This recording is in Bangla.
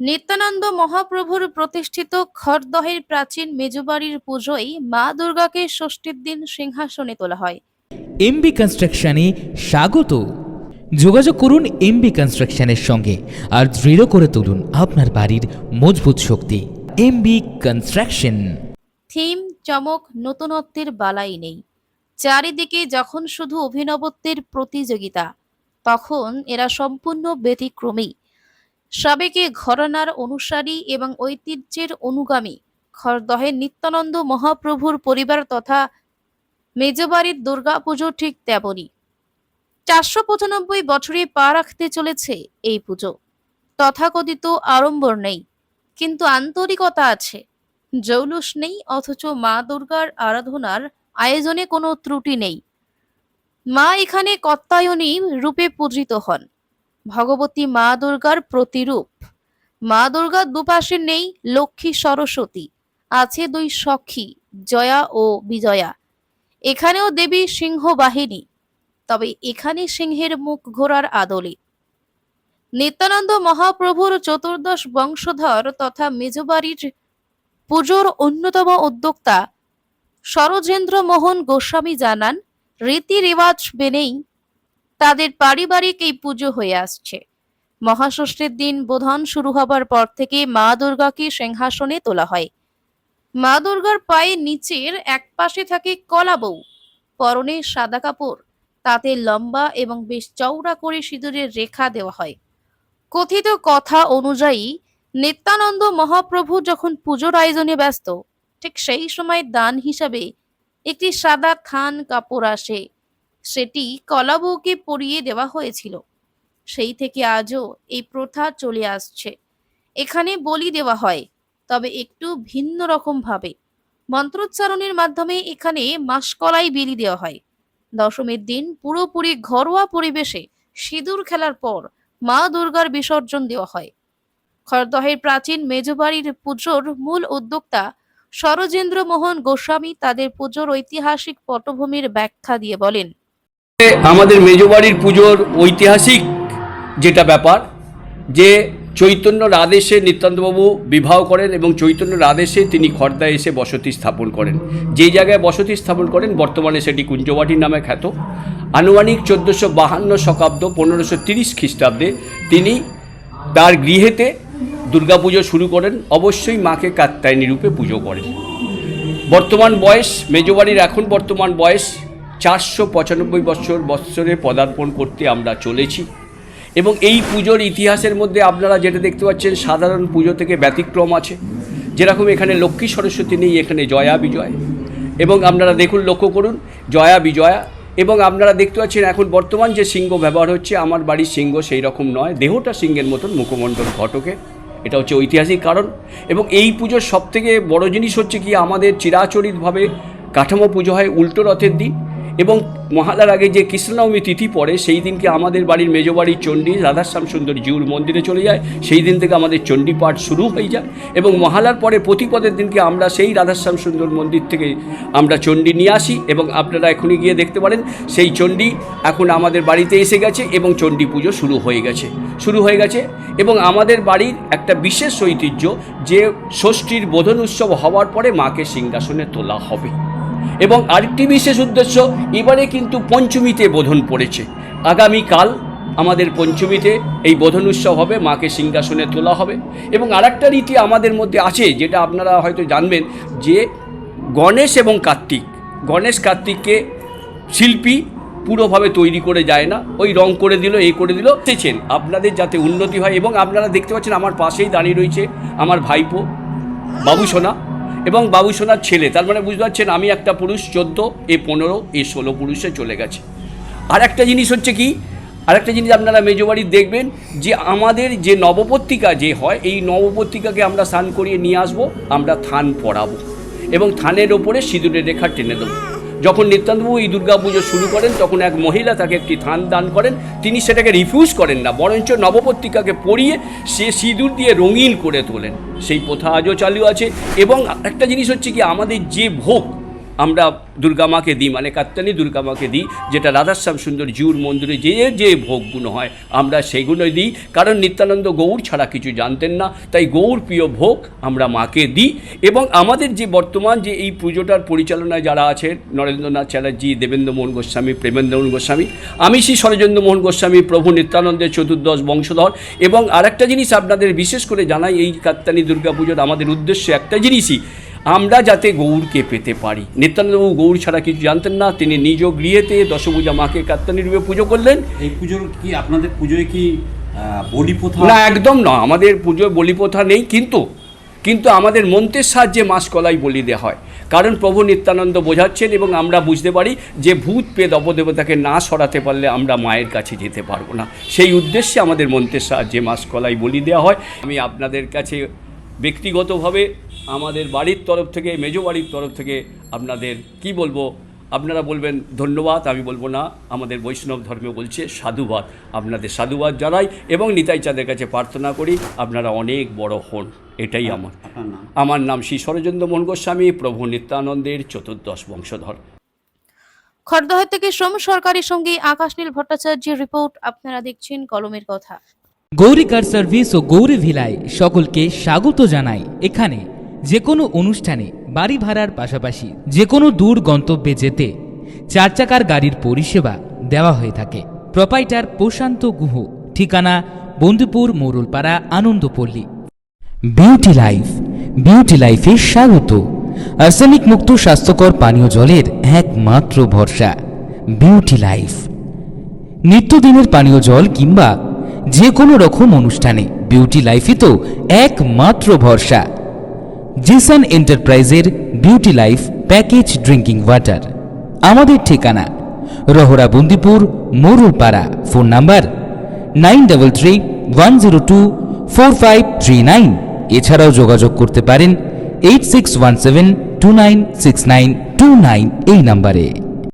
নিত্যানন্দ মহাপ্রভুর প্রতিষ্ঠিত খড়দহের প্রাচীন মেজবাড়ির পুজোয় মা দুর্গাকে ষষ্ঠীর দিন সিংহাসনে তোলা হয়। এমবি কনস্ট্রাকশনে স্বাগত। যোগাযোগ করুন এমবি কনস্ট্রাকশনের সঙ্গে আর দৃঢ় করে তুলুন আপনার বাড়ির মজবুত শক্তি। এমবি কনস্ট্রাকশন থিম চমক নতুনত্বের বালাই নেই। চারিদিকে যখন শুধু অভিনবত্বের প্রতিযোগিতা তখন এরা সম্পূর্ণ ব্যতিক্রমী। সাবেকে ঘরানার অনুসারী এবং ঐতিহ্যের অনুগামী খরদহের নিত্যানন্দ মহাপ্রভুর পরিবার তথা মেজবাড়ির দুর্গাপুজো ঠিক তেমনই। চারশো পঁচানব্বই বছরে পা রাখতে চলেছে এই পুজো। তথাকথিত আড়ম্বর নেই, কিন্তু আন্তরিকতা আছে। জৌলুস নেই, অথচ মা দুর্গার আরাধনার আয়োজনে কোনো ত্রুটি নেই। মা এখানে কত্তায়নী রূপে পূজিত হন। ভগবতী মা দুর্গার প্রতিরূপ। মা দুর্গার দুপাশে নেই লক্ষ্মী সরস্বতী, আছে দুই সখী, জয়া ও বিজয়া। এখানেও দেবী সিংহ বাহিনী তবে এখানে সিংহের মুখ ঘোরার আদলে। নিত্যানন্দ মহাপ্রভুর চতুর্দশ বংশধর তথা মেজবাড়ির পুজোর অন্যতম উদ্যোক্তা সরজেন্দ্র মোহন গোস্বামী জানান, রীতি রেওয়াজ মেনেই তাদের পারিবারিক এই পুজো হয়ে আসছে। মহাষষ্ঠীর দিন বোধন শুরু হবার পর থেকে মা দুর্গাকে সিংহাসনে তোলা হয়। মা দুর্গার পায়ে নিচের এক পাশে থাকে কলাবউ পরনে সাদা কাপড়, তাতে লম্বা এবং বেশ চওড়া করে সিঁদুরের রেখা দেওয়া হয়। কথিত কথা অনুযায়ী, নিত্যানন্দ মহাপ্রভু যখন পুজোর আয়োজনে ব্যস্ত, ঠিক সেই সময় দান হিসাবে একটি সাদা থান কাপড় আসে। সেটি কলাবউকে পরিয়ে দেওয়া হয়েছিল। সেই থেকে আজও এই প্রথা চলে আসছে। এখানে বলি দেওয়া হয়, তবে একটু ভিন্ন রকম ভাবে। মন্ত্রোচ্চারণের মাধ্যমে এখানে মাসকলাই বিলি দেওয়া হয়। দশমীর দিন পুরোপুরি ঘরোয়া পরিবেশে সিঁদুর খেলার পর মা দুর্গার বিসর্জন দেওয়া হয়। খড়দহের প্রাচীন মেজবাড়ির পুজোর মূল উদ্যোক্তা সরজেন্দ্র মোহন গোস্বামী তাদের পুজোর ঐতিহাসিক পটভূমির ব্যাখ্যা দিয়ে বলেন আমাদের মেজবাড়ির পুজোর ঐতিহাসিক যেটা ব্যাপার, যে চৈতন্যর আদেশে নিত্যান্তবাবু বিবাহ করেন এবং চৈতন্যর আদেশে তিনি খর্দায় এসে বসতি স্থাপন করেন। যে জায়গায় বসতি স্থাপন করেন, বর্তমানে সেটি কুঞ্জবাটি নামে খ্যাত। আনুমানিক চোদ্দোশো বাহান্ন শতাব্দ পনেরোশো তিরিশ খ্রিস্টাব্দে তিনি তার গৃহেতে দুর্গাপুজো শুরু করেন, অবশ্যই মাকে কাত্তায়নী রূপে পুজো করেন। বর্তমান বয়স, মেজবাড়ির এখন বর্তমান বয়স চারশো পঁচানব্বই বছর বৎসরে পদার্পণ করতে আমরা চলেছি। এবং এই পুজোর ইতিহাসের মধ্যে আপনারা যেটা দেখতে পাচ্ছেন, সাধারণ পুজো থেকে ব্যতিক্রম আছে। যেরকম এখানে লক্ষ্মী সরস্বতী নেই, এখানে জয়া বিজয়। এবং আপনারা দেখুন, লক্ষ্য করুন, জয়া বিজয়া। এবং আপনারা দেখতে পাচ্ছেন, এখন বর্তমান যে সিংহ ব্যবহার হচ্ছে, আমার বাড়ির সিংহ সেই রকম নয়, দেহটা সিংহের মতন, মুখমণ্ডল ঘটকে। এটা হচ্ছে ঐতিহাসিক কারণ। এবং এই পুজোর সবথেকে বড় জিনিস হচ্ছে কি, আমাদের চিরাচরিতভাবে কাঠামো পুজো হয় উল্টো রথের দিন। এবং মহালার আগে যে কৃষ্ণনবমী তিথি পড়ে, সেই দিনকে আমাদের বাড়ির মেজবাড়ির চণ্ডী রাধাশ্যাম সুন্দর জিউর মন্দিরে চলে যায়। সেই দিন থেকে আমাদের চণ্ডী পাঠ শুরু হয়ে যায় এবং মহালার পরে প্রতিপদের দিনকে আমরা সেই রাধাশ্যাম সুন্দর মন্দির থেকে আমরা চণ্ডী নিয়ে আসি এবং আপনারা এখনই গিয়ে দেখতে পারেন, সেই চণ্ডী এখন আমাদের বাড়িতে এসে গেছে এবং চণ্ডী পুজো শুরু হয়ে গেছে। শুরু হয়ে গেছে এবং আমাদের বাড়ির একটা বিশেষ ঐতিহ্য যে ষষ্ঠীর বোধন উৎসব হওয়ার পরে মাকে সিংহাসনে তোলা হবে। এবং আরেকটি বিশেষ উদ্দেশ্য, এবারে কিন্তু পঞ্চমীতে বোধন পড়েছে। আগামীকাল আমাদের পঞ্চমীতে এই বোধন উৎসব হবে, মাকে সিংহাসনে তোলা হবে এবং আরেকটা রীতি আমাদের মধ্যে আছে, যেটা আপনারা হয়তো জানবেন যে গণেশ এবং কার্তিক, গণেশ কার্তিককে শিল্পী পুরোভাবে তৈরি করে যায় না, ওই রং করে দিল, এই করে দিল দেখছেন আপনাদের যাতে উন্নতি হয় এবং আপনারা দেখতে পাচ্ছেন আমার পাশেই দাঁড়িয়ে রয়েছে আমার ভাইপো বাবু সোনা এবং বাবুসোনার ছেলে, তার মানে বুঝতে পারছেন আমি একটা পুরুষ, চোদ্দ, এ পনেরো, এ ষোলো পুরুষে চলে গেছে। আর একটা জিনিস হচ্ছে কি, আর একটা জিনিস আপনারা মেজবাড়ির দেখবেন যে আমাদের যে নবপত্রিকা যে হয়, এই নবপত্রিকাকে আমরা স্নান করিয়ে নিয়ে আসব, আমরা থান পড়াবো এবং থানের ওপরে সিঁদুরের রেখা টেনে দেবো। যখন নিত্যান্তবাবু এই দুর্গা পুজো শুরু করেন, তখন এক মহিলা তাকে একটি থান দান করেন। তিনি সেটাকে রিফিউজ করেন না, বরঞ্চ নবপত্রিকাকে পড়িয়ে সে সিঁদুর দিয়ে রঙিন করে তোলেন। সেই প্রথা আজও চালু আছে। এবং একটা জিনিস হচ্ছে কি, আমাদের যে ভোগ আমরা দুর্গা মাকে দিই মানে কাত্তানি দুর্গা মাকে দিই, যেটা রাধাশ্যাম সুন্দর জিউর মন্দিরে যে যে ভোগগুলো হয়, আমরা সেগুলোই দিই। কারণ নিত্যানন্দ গৌর ছাড়া কিছু জানতেন না, তাই গৌর প্রিয় ভোগ আমরা মাকে দিই। এবং আমাদের যে বর্তমান যে এই পুজোটার পরিচালনায় যারা আছেন নরেন্দ্রনাথ চ্যাটার্জি, দেবেন্দ্র মোহন গোস্বামী, প্রেমেন্দ্র মোহন গোস্বামী, আমি শ্রী শরচন্দ্র মোহন গোস্বামী, প্রভু নিত্যানন্দের চতুর্দশ বংশধর। এবং আরেকটা জিনিস আপনাদের বিশেষ করে জানাই, এই কাত্তানি দুর্গাপুজোর আমাদের উদ্দেশ্য একটা জিনিসই আমরা যাতে গৌরকে পেতে পারি। নিত্যানন্দবাবু গৌর ছাড়া কিছু জানতেন না তিনি নিজ গৃহেতে দশভূজা মাকে কাত্তানি রূপে পুজো করলেন। এই পুজোর কি আপনাদের পুজোয় কি আহ, বলি প্রথা না একদম না আমাদের পুজোয় বলি প্রথা নেই কিন্তু কিন্তু আমাদের মন্ত্রের সাহায্যে মাস কলাই বলি দেওয়া হয়। কারণ প্রভু নিত্যানন্দ বোঝাচ্ছেন এবং আমরা বুঝতে পারি যে ভূত পেদ অপদেবতাকে না সরাতে পারলে আমরা মায়ের কাছে যেতে পারব না। সেই উদ্দেশ্যে আমাদের মন্ত্রের সাহায্যে মাস কলাই বলি দেওয়া হয়। আমি আপনাদের কাছে ব্যক্তিগতভাবে আমাদের বাড়ির তরফ থেকে মেজো বাড়ির তরফ থেকে আপনাদের কি বলব? আপনারা বলবেন ধন্যবাদ। আমি বলব না আমাদের বৈষ্ণব ধর্ম বলছে সাধুবাদ। আপনাদের সাধুবাদ জানাই এবং নিতাই চাঁদের কাছে প্রার্থনা করি আপনারা অনেক বড় হন। এটাই আমার। আমার নাম শ্রী সরজেন্দ্র মোহন গোস্বামী প্রভু নিত্যানন্দের চতুর্দশ বংশধর। খড়দহ থেকে শ্রম সরকারের সঙ্গে আকাশনীল ভট্টাচার্যের রিপোর্ট আপনারা দেখছেন কলমের কথা। গৌরী কার সার্ভিস ও গৌরী ভিলায় সকলকে স্বাগত জানাই। এখানে যে কোনো অনুষ্ঠানে বাড়ি ভাড়ার পাশাপাশি যে কোনো দূর গন্তব্যে যেতে চার চাকার গাড়ির পরিষেবা দেওয়া হয়ে থাকে। প্রপাইটার প্রশান্ত গুহ, ঠিকানা Bandhupur Moralpara, Anandapalli. Beauty life, beauty লাইফে স্বাগত। আর্সেনিক মুক্ত স্বাস্থ্যকর পানীয় জলের একমাত্র ভরসা, বিউটি লাইফ। নিত্যদিনের পানীয় জল কিংবা যে কোনো রকম অনুষ্ঠানে বিউটি লাইফই তো একমাত্র ভরসা। জিসান এন্টারপ্রাইজের beauty life package drinking water. আমাদের ঠিকানা Rahara Bundipur Morulpara, phone number nine double three one zero two four five three nine. এছাড়াও যোগাযোগ করতে পারেন eight six one seven two nine six nine two nine এই নাম্বারে।